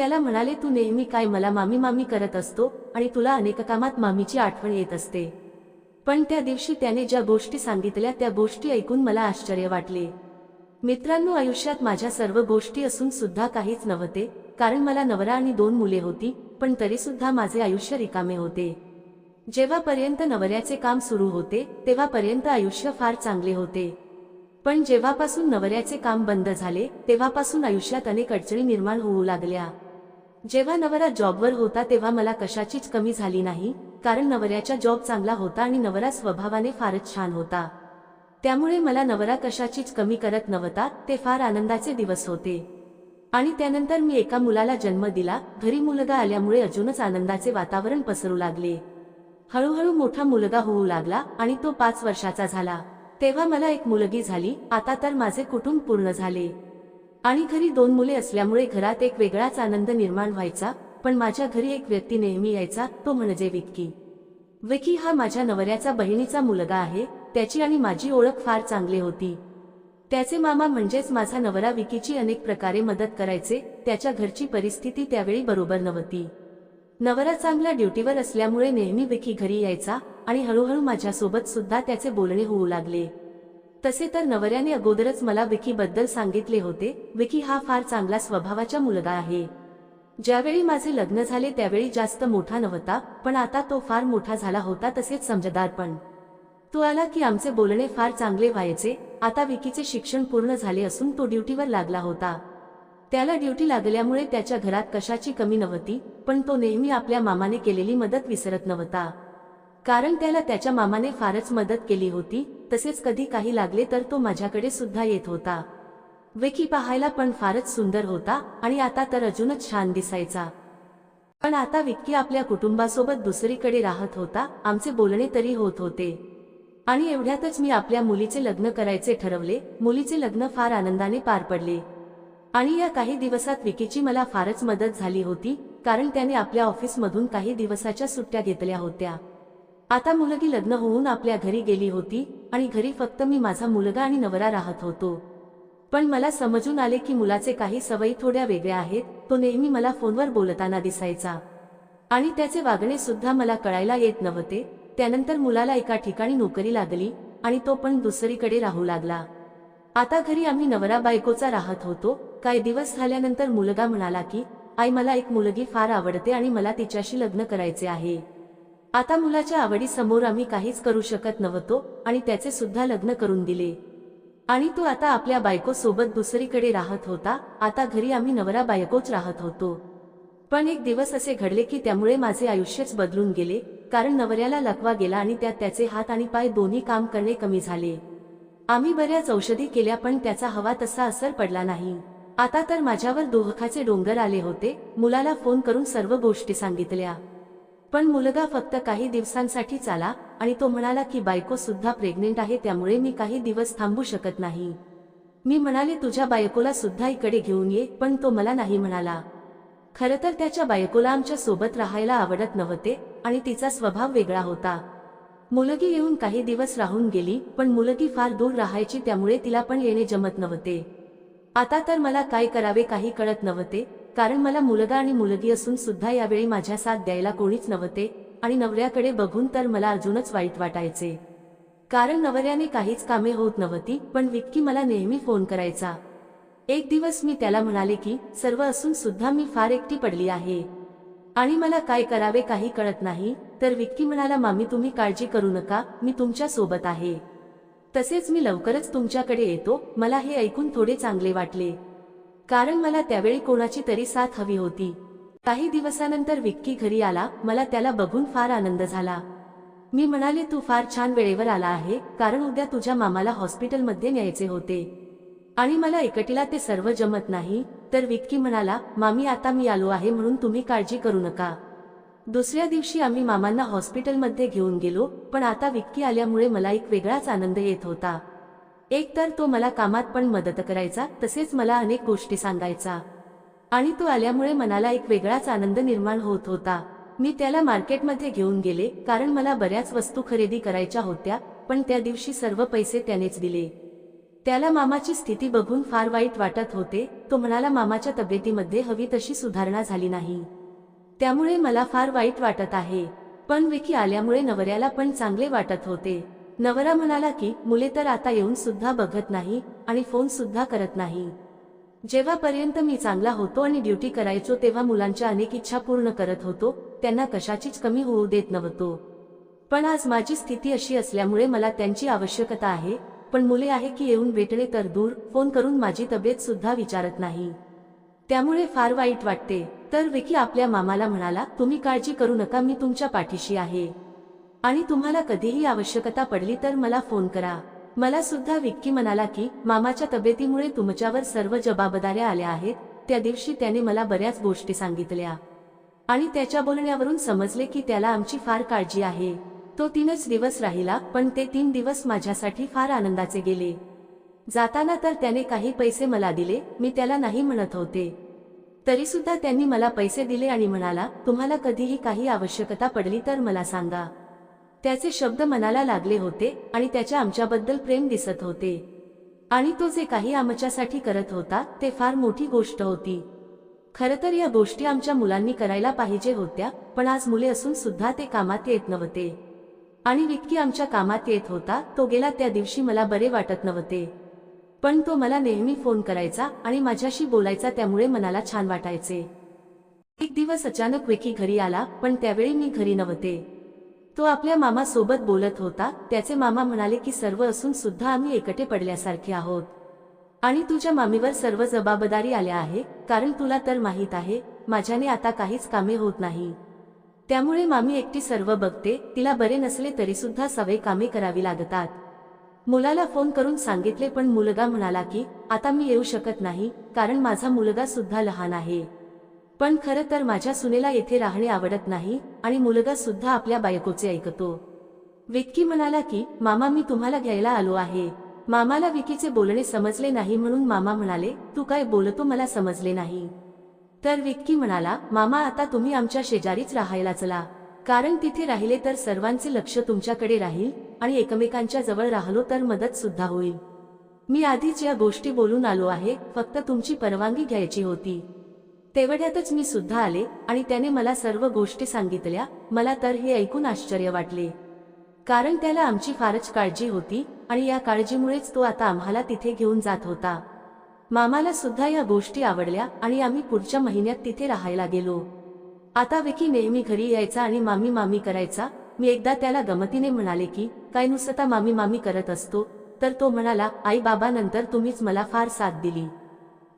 त्याला म्हणाले तू नेहमी काय मला मामी मामी करत असतो आणि तुला अनेक कामात मामीची आठवण येत असते. पण त्या दिवशी त्याने ज्या गोष्टी सांगितल्या त्या गोष्टी ऐकून मला आश्चर्य वाटले. मित्रांनो आयुष्यात माझ्या सर्व गोष्टी असून सुद्धा काहीच नव्हते कारण मला नवरा आणि दोन मुले होती पण तरी सुद्धा माझे आयुष्य रिकामे होते. जेव्हापर्यंत नवऱ्याचे काम सुरू होते तेव्हापर्यंत आयुष्य फार चांगले होते. पण जेव्हापासून नवऱ्याचे काम बंद झाले तेव्हापासून आयुष्यात अनेक अडचणी निर्माण होऊ लागल्या. जेव्हा नवरा जॉबवर होता तेव्हा मला कशाचीच कमी झाली नाही कारण नवऱ्याचा जॉब चांगला होता आणि नवरा स्वभावाने फारच छान होता. त्यामुळे मला नवरा कशाचीच कमी करत नव्हता ते फार आनंदाचे दिवस होते. आणि त्यानंतर मी एका मुलाला जन्म दिला घरी मुलगा आल्यामुळे अजूनच आनंदाचे वातावरण पसरू लागले. हळूहळू मोठा मुलगा होऊ लागला आणि तो पाच वर्षाचा झाला. तेव्हा मला एक मुलगी झाली आता तर माझे कुटुंब पूर्ण झाले. आणि घरी दोन मुले असल्यामुळे घरात एक वेगळाच आनंद निर्माण व्हायचा पण माझ्या घरी एक व्यक्ती नेहमी यायचा तो म्हणजे विक्की. विकी हा माझ्या नवऱ्याचा बहिणीचा मुलगा आहे त्याची आणि माझी ओळख फार चांगली होती. त्याचे मामा म्हणजेच माझा नवरा विकीची अनेक प्रकारे मदत करायचे त्याच्या घरची परिस्थिती त्यावेळी बरोबर नव्हती. नवरा चांगला ड्युटीवर असल्यामुळे नेहमी विकी घरी यायचा आणि हळूहळू माझ्यासोबत सुद्धा त्याचे बोलणे होऊ लागले. तसे तर नवऱ्याने अगोदरच मला विकी बद्दल सांगितले होते. विकी हा फार चांगला स्वभावाचा मुलगा आहे. ज्यावेळी माझे लग्न झाले त्यावेळी जास्त मोठा नव्हता पण आता तो फार मोठा झाला होता तसेच समजदार पण. तो आला की आमचे बोलणे फार चांगले व्हायचे आता विकीचे शिक्षण पूर्ण झाले असून तो ड्युटीवर लागला होता. त्याला ड्युटी लागल्यामुळे त्याच्या घरात कशाची कमी नव्हती पण तो नेहमी आपल्या मामाने केलेली मदत विसरत नव्हता. कारण त्याला त्याच्या मामाने फारच मदत केली होती तसेच कधी काही लागले तर तो माझ्याकडे सुद्धा येत होता. विकी पाहायला पण फारच सुंदर होता आणि आता तर अजूनच छान दिसायचा. पण आता विक्की आपल्या कुटुंबासोबत दुसरीकडे राहत होता आमचे बोलणे तरी होत होते. आणि एवढ्यातच मी आपल्या मुलीचे लग्न करायचे ठरवले मुलीचे लग्न फार आनंदाने पार पडले. आणि या काही दिवसात विकीची मला फारच मदत झाली होती कारण त्याने आपल्या ऑफिसमधून काही दिवसाच्या सुट्ट्या घेतल्या होत्या. आता मुलगी लग्न होऊन आपल्या घरी गेली होती आणि घरी फक्त मी माझा मुलगा आणि नवरा राहत होतो. पण मला समजून आले की मुलाचे काही सवयी थोड्या वेगळ्या आहेत तो नेहमी मला फोनवर बोलताना दिसायचा. आणि त्याचे वागणे सुद्धा मला कळायला येत नव्हते त्यानंतर मुलाला एका ठिकाणी नोकरी लागली आणि तो पण दुसरीकडे राहू लागला. आता घरी आम्ही नवरा बायकोचा राहत होतो काही दिवस झाल्यानंतर मुलगा म्हणाला की आई मला एक मुलगी फार आवडते आणि मला तिच्याशी लग्न करायचे आहे. आता मुलाच्या आवडीसमोर आम्ही काहीच करू शकत नव्हतो आणि त्याचे सुद्धा लग्न करून दिले. आणि तो आता आपल्या बायकोसोबत दुसरीकडे राहत होता. आता घरी आम्ही नवरा बायकोच राहत होतो. पण एक दिवस असे घडले की त्यामुळे माझे आयुष्यच बदलून गेले कारण नवऱ्याला लकवा गेला आणि त्यात त्याचे हात आणि पाय दोन्ही काम करणे कमी झाले. आम्ही बऱ्याच औषधी केल्या पण त्याचा हवा तसा असर पडला नाही. आता तर माझ्यावर दोहखाचे डोंगर आले होते. मुलाला फोन करून सर्व गोष्टी सांगितल्या. पण मुलगा फक्त काही दिवसांसाठीच आला आणि तो म्हणाला की बायको सुद्धा प्रेग्नेंट आहे त्यामुळे मी काही दिवस थांबू शकत नाही. मी म्हणाले तुझ्या बायकोला सुद्धा इकडे घेऊन ये पण तो मला नाही म्हणाला. खरं तर त्याच्या बायकोला आमच्यासोबत राहायला आवडत नव्हते आणि तिचा स्वभाव वेगळा होता. मुलगी येऊन काही दिवस राहून गेली पण मुलगी फार दूर राहायची त्यामुळे तिला पण येणे जमत नव्हते. आता तर मला काय करावे काही कळत नव्हते कारण मला मुलगा आणि मुलगी असून सुद्धा यावेळी माझ्या साथ द्यायला कोणीच नव्हते आणि नवऱ्याकडे बघून तर मला अजूनच वाईट वाटायचे. कारण नवऱ्याने काहीच कामे होत नव्हती पण विक्की मला नेहमी फोन करायचा. एक दिवस मी त्याला म्हणाले की सर्व असून सुद्धा मी फार एकटी पडली आहे. आणि मला काय करावे काही कळत नाही तर विक्की म्हणाला मामी तुम्ही काळजी करू नका मी तुमच्यासोबत आहे. तसेच मी लवकरच तुमच्याकडे येतो मला हे ऐकून थोडे चांगले वाटले. कारण मला त्यावेळी कोणाची तरी साथ हवी होती. काही दिवसानंतर विक्की घरी आला मला त्याला बघून फार आनंद झाला. मी म्हणाले तू फार छान वेळेवर आला आहे कारण उद्या तुझ्या मामाला हॉस्पिटलमध्ये न्यायचे होते. आणि मला एकटीला ते सर्व जमत नाही. तर विक्की म्हणाला मामी आता मी आलो आहे म्हणून तुम्ही काळजी करू नका. दुसऱ्या दिवशी आम्ही मामांना हॉस्पिटलमध्ये घेऊन गेलो पण आता विक्की आल्यामुळे मला एक वेगळाच आनंद येत होता. एकतर तो मला कामात पण मदत करायचा तसेच मला अनेक गोष्टी सांगायचा. आणि तो आल्यामुळे मनाला एक वेगळाच आनंद निर्माण होत होता. मी त्याला मार्केटमध्ये घेऊन गेले कारण मला बऱ्याच वस्तू खरेदी करायच्या होत्या पण त्या दिवशी सर्व पैसे त्यानेच दिले. त्याला मामाची स्थिती बघून फार वाईट वाटत होते तो म्हणाला मामाच्या तब्येतीमध्ये हवी तशी सुधारणा झाली नाही. त्यामुळे मला फार वाईट वाटत आहे. पण विकी आल्यामुळे नवऱ्याला पण चांगले वाटत होते. नवरा म्हणाला की मुले तर आता येऊन सुद्धा बघत नाही आणि फोन सुद्धा करत नाही. जेव्हापर्यंत मी चांगला होतो आणि ड्युटी करायचो तेव्हा मुलांच्या अनेक इच्छा पूर्ण करत होतो त्यांना कशाचीच कमी होऊ देत नव्हतो. पण आज माझी स्थिती अशी असल्यामुळे मला त्यांची आवश्यकता आहे पण मुले आहे की येऊन भेटणे तर दूर फोन करून माझी तब्येत सुद्धा विचारत नाही. त्यामुळे फार वाईट वाटते. तर विकी आपल्या मामाला म्हणाला तुम्ही काळजी करू नका मी तुमच्या पाठीशी आहे. आणि तुम्हाला कधीही आवश्यकता पडली तर मला फोन करा. मला सुद्धा विक्की म्हणाला की मामाच्या तब्येतीमुळे तुमच्यावर सर्व जबाबदाऱ्या आल्या आहेत त्या दिवशी त्याने मला बऱ्याच गोष्टी सांगितल्या. आणि त्याच्या बोलण्यावरून समजले की त्याला आमची फार काळजी आहे. तो तीनच दिवस राहिला पण ते तीन दिवस माझ्यासाठी फार आनंदाचे गेले. जाताना तर त्याने काही पैसे मला दिले मी त्याला नाही म्हणत होते. तरीसुद्धा त्यांनी मला पैसे दिले आणि म्हणाला तुम्हाला कधीही काही आवश्यकता पडली तर मला सांगा. त्याचे शब्द मनाला लागले होते आणि त्याच्या आमच्याबद्दल प्रेम दिसत होते. आणि तो जे काही आमच्यासाठी करत होता ते फार मोठी गोष्ट होती. खरं तर या गोष्टी आमच्या मुलांनी करायला पाहिजे होत्या पण आज मुले असून सुद्धा ते कामात येत नव्हते. आणि विक्की आमच्या कामात येत होता तो गेला त्या दिवशी मला बरे वाटत नव्हते. पण तो मला नेहमी फोन करायचा आणि माझ्याशी बोलायचा त्यामुळे मनाला छान वाटायचे. एक दिवस अचानक विकी घरी आला पण त्यावेळी मी घरी नव्हते. तो आपल्या मामा सोबत बोलत होता. त्याचे मामा म्हणाले की सर्व असून सुद्धा आम्ही एकटे पडल्यासारखे आहोत. आणि तुझ्या मामीवर सर्व जबाबदारी आल्या आहे. कारण तुला तर माहीत आहे माझ्याने आता काहीच कामे होत नाही. त्यामुळे मामी एकटी सर्व बघते. तिला बरे नसले तरी सुद्धा सवय कामे करावी लागतात. मुलाला फोन करून सांगितले पण मुलगा म्हणाला की आता मी येऊ शकत नाही. कारण माझा मुलगा सुद्धा लहान आहे. पण खरं तर माझ्या सुनेला येथे राहणे आवडत नाही आणि मुलगा सुद्धा आपल्या बायकोचे ऐकतो. विक्की म्हणाला की मामा मी तुम्हाला घ्यायला आलो आहे. मामाला विकीचे बोलणे समजले नाही म्हणून मामा म्हणाले तू काय बोलतो मला समजले नाही. तर विक्की म्हणाला मामा आता तुम्ही आमच्या शेजारीच राहायला चला. कारण तिथे राहिले तर सर्वांचे लक्ष तुमच्याकडे राहील आणि एकमेकांच्या जवळ राहिलो तर मदत सुद्धा होईल. मी आधीच या गोष्टी बोलून आलो आहे फक्त तुमची परवानगी घ्यायची होती. तेवढ्यातच मी सुद्धा आले आणि त्याने मला सर्व गोष्टी सांगितल्या. मला तर हे ऐकून आश्चर्य वाटले. कारण त्याला आमची फारच काळजी होती आणि या काळजीमुळेच तो आता आम्हाला तिथे घेऊन जात होता. मामाला सुद्धा या गोष्टी आवडल्या आणि आम्ही पुढच्या महिन्यात तिथे राहायला गेलो. आता विकी नेहमी घरी यायचा आणि मामी मामी करायचा. मी एकदा त्याला गमतीने म्हणाले की काय नुसता मामी मामी करत असतो? तर तो म्हणाला आई बाबा नंतर तुम्हीच मला फार साथ दिली.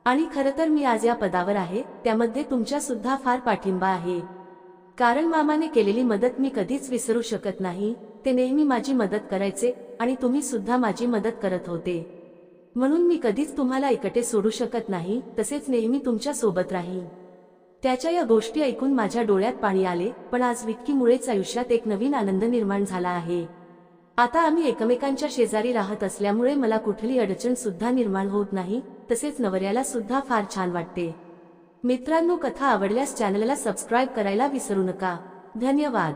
आणि खरं तर मी आज या पदावर आहे त्यामध्ये तुमच्या सुद्धा फार पाठिंबा आहे. कारण मामाने केलेली मदत मी कधीच विसरू शकत नाही ते नेहमी माझी मदत करायचे आणि तुम्ही सुद्धा माझी मदत करत होते. म्हणून मी कधीच तुम्हाला एकटे सोडू शकत नाही तसेच नेहमी तुमच्यासोबत राहीन. त्याच्या या गोष्टी ऐकून माझ्या डोळ्यात पाणी आले पण आज विक्कीमुळेच आयुष्यात एक नवीन आनंद निर्माण झाला आहे. आता आम्ही एकमेकांच्या शेजारी राहत असल्यामुळे मला कुठली अडचण सुद्धा निर्माण होत नाही तसेच नवऱ्याला सुद्धा फार छान वाटते. मित्रांनो कथा आवडल्यास चॅनलला सबस्क्राईब करायला विसरू नका. धन्यवाद.